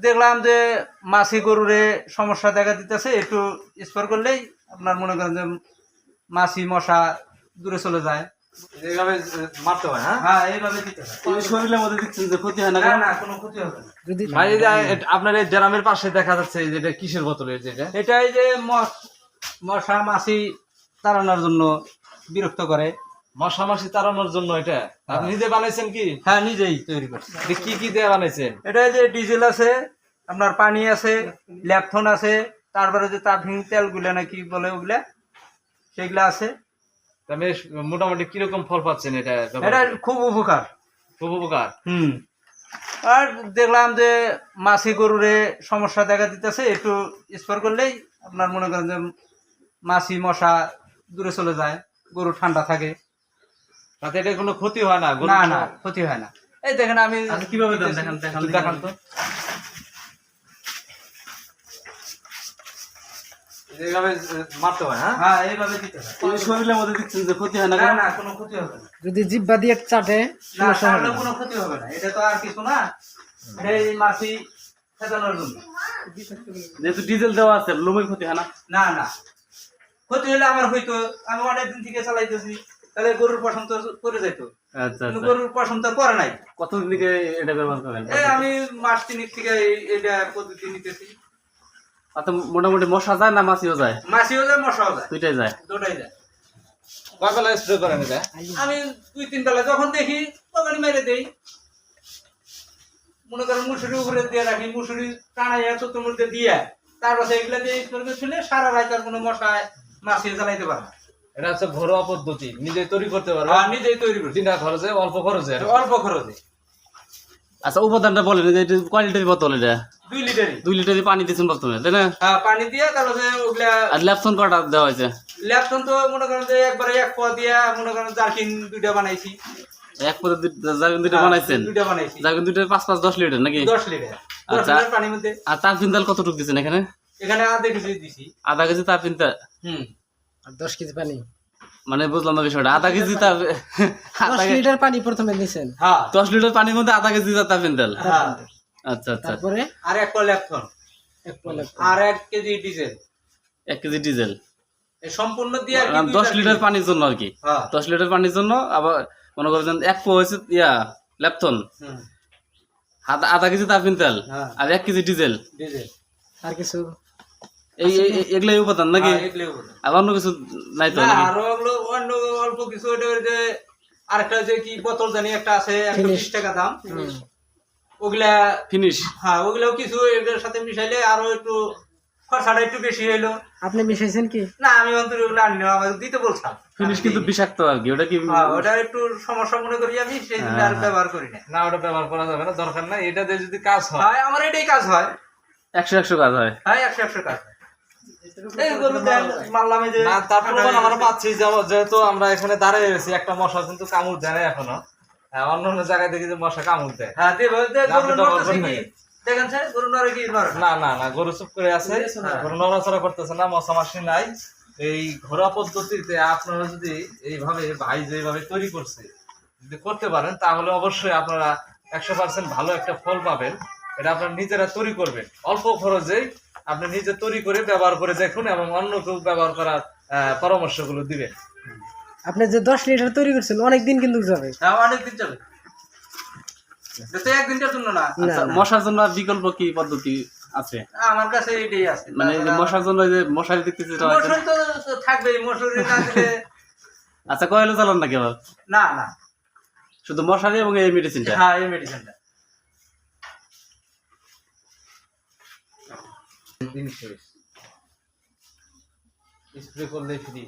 দেখলাম যে মাছি গরুরে সমস্যা দেখা দিতেছে একটু স্প্রে করলেই আপনার মনে করেন যে মাছি মশা দূরে চলে যায়। এইভাবে মারতে হয় হ্যাঁ? হ্যাঁ এইভাবে দিতে হয়। এই শরীরের মধ্যে যে ক্ষতি হয় না না না কোনো ক্ষতি হবে না। ভাই এই যে এ- আপনার এই ড্রামের পাশে দেখা যাচ্ছে এই যে এটা কিসের বোতল এই এটা? এটা এই যে মশ- মশা মাছি তাড়ানোর জন্য বিরক্ত করে। মশা মাছি তাড়ানোর জন্য এটা? আপনি নিজে বানাইছেন কি? হ্যাঁ নিজেই তৈরি করছি। কি কি দিয়ে বানাইছেন? এটা এই যে ডিজেল আছে আপনার পানি আছে ল্যাপথন আছে তারপরে যে তাফিং তেলগুলো না কি বলে ওগুলা সেগুলা আছে। তা বেশ মোটামুটি কীরকম ফল পাচ্ছেন এটা? এটা খুব উপকার। খুব উপকার? হুম। আর দেখলাম যে মাছি গরুরে সমস্যা দেখা দিতেছে একটু স্প্রে করলেই আপনার মনে করেন যে মাছি মশা দূরে চলে যায় গরু ঠান্ডা থাকে। তাতে এটা কোনো ক্ষতি হয় না না না ক্ষতি হয় না। এই দেখেন আমি আচ্ছা, কীভাবে দেন? দেখান দেখান দেখান তো। এইভাবে মারতে হয় হ্যাঁ? হ্যাঁ এইভাবে দিতে হয়। এই শরীরের মধ্যে দেখছেন যে ক্ষতি হয় না না কোনো? না কোনো ক্ষতি হবে না। যদি জিব্বা দিয়ে চাটে। কোনো ক্ষতি হবে না। এটা তো আর কিছু না। এটা এই মাছি জন্য। যেহেতু ডিজেল দেওয়া আছে লোমের ক্ষতি হয় না? না না। ক্ষতি হলে আমার হয়তো আমি অনেকদিন থেকে চালাইতেছি। তাহলে গরুর পছন্দ করে যাইতো। আচ্ছা আচ্ছা। গরুর পছন্দ করে নাই। কতদিন থেকে এটা ব্যবহার করেন? আমি মাস তিনিক থেকে এটা পদ্ধতি নিতেছি। তাতে মোটামুটি মশা যায় না মাছিও যায়? মাছিও যায় মশাও যায়। দুইটাই যায়? দুটাই যায়। কয় বেলা স্প্রে করেন এটা? আমি দুই তিন বেলা যখন দেখি তখনই মেরে দেই। মনে করেন মুসুরি উপরে দিয়ে রাখি মুসুরি টানাইয়া চতুর মধ্যে দিয়ে। তারপর এগুলা দিয়ে করবে শুনে সারা রাত আর কোনো মশায় মাছিয়ে জ্বালাইতে পারে না। এটা হচ্ছে ঘরোয়া পদ্ধতি নিজে তৈরি করতে পারবে। আর নিজেই তৈরি করছি দিনা খরচে অল্প খরচে অল্প খরচে। আচ্ছা উপাদানটা বলেন যে এটা কয় লিটার বোতল এটা। দুই লিটারই। দুই লিটার পানি দিচ্ছেন প্রথমে তাই না? হ্যাঁ পানি দিয়ে তারপরে ওগুলা আর ল্যাপসন কটা দেওয়া হয়েছে? ল্যাপটন তো মনে করেন যে একবারে এক পোয়া দিয়া মনে করেন জার্কিন দুইটা বানাইছি। এক পরে জারগুন দুইটা বানাইছেন? দুইটা বানাইছি। জারগুন দুইটা পাঁচ পাঁচ দশ লিটার নাকি? দশ লিটার। আচ্ছা। পানির মধ্যে। আর তার পিন্তাল কতটুকু দিচ্ছেন এখানে? এখানে আধা কেজি দিছি। আধা কেজি তার পিন্তাল হুম। আর দশ কেজি পানি। মানে বুঝলাম না বিষয়টা আধা কেজি দশ লিটার পানি প্রথমে দিয়েছেন হ্যাঁ। দশ লিটার পানির মধ্যে আধা কেজি হ্যাঁ আচ্ছা আচ্ছা। তারপরে? আর এক আর এক কেজি ডিজেল। এক কেজি ডিজেল। এই সম্পূর্ণ দিয়ে দশ চার লিটার পানির জন্য আর কি। হ্যাঁ। দশ লিটার পানির জন্য আবার মনে করছেন এক পো হয়েছে ইয়া ল্যাপটন আধা আধা কেজি তার পিন্তাল হ্যাঁ। আর এক কেজি ডিজেল। ডিজেল। আর কিছু? এই এগুলাই উপাদান নাকি? হ্যাঁ, আর অন্য কিছু নাই তো আরও ওগুলো অন্য অল্প কিছু যে আরেকটা যে কি বোতল জানি একটা আছে একশো বিশ টাকা দাম। ওগুলা ফিনিশ। হ্যাঁ ওগুলাও কিছু এগুলোর সাথে মিশাইলে আরও একটু খরচাটা একটু বেশি হইল। আপনি মিশাইছেন কি? না আমি অন্তর ওগুলো আনি না, আমাকে দিতে বলছিলাম ফিনিশ কিন্তু বিষাক্ত আর কি ওটা কি হ্যাঁ, ওটা একটু সমস্যা মনে করি আমি সেই জন্য আর ব্যবহার করি না না ওটা ব্যবহার করা যাবে না দরকার নাই এটা দিয়ে যদি কাজ হয়। হ্যাঁ আমার এটাই কাজ হয়। একশো একশো কাজ হয়। হ্যাঁ একশো একশো কাজ হয়। না তারপর আমরা পাচ্ছি যে- যেহেতু আমরা এখানে দাঁড়িয়ে রয়েছি একটা মশা কিন্তু কামড় দেয় না এখনও। হ্যাঁ, অন্য অন্য জায়গায় দেখি যে মশা কামড় দেয়। হ্যাঁ। না। না না গরু চুপ করে আছে। গরু নড়াচড়া করতেছে না মশা মাসি নাই। এই ঘরোয়া পদ্ধতিতে আপনারা যদি এইভাবে ভাই যেভাবে তৈরি করছে যদি করতে পারেন তাহলে অবশ্যই আপনারা একশো পার্সেন্ট ভালো একটা ফল পাবেন। এটা আপনারা নিজেরা তৈরি করবেন। অল্প খরচেই আপনি নিজে তৈরি করে ব্যবহার করে দেখুন এবং অন্য কেউ ব্যবহার করার আহ, পরামর্শগুলো দিবেন। আপনি যে দশ লিটার তৈরি করছেন অনেকদিন কিন্তু যাবে। হ্যাঁ অনেক দিন যাবে না। না, আচ্ছা, না। মশার জন্য বিকল্প কি পদ্ধতি আছে? আমার কাছে এটাই আছে। মানে মশার জন্য যে মশারি দেখতেছি হয়েছে। মশুরি তো থাকবেই মশুরি না দিলে আচ্ছা কয়লো চালান নাকি আবার? না না। শুধু মশারি এবং এই মেডিসিনটা হ্যাঁ এই মেডিসিনটা স্প্রে করলে ফ্রি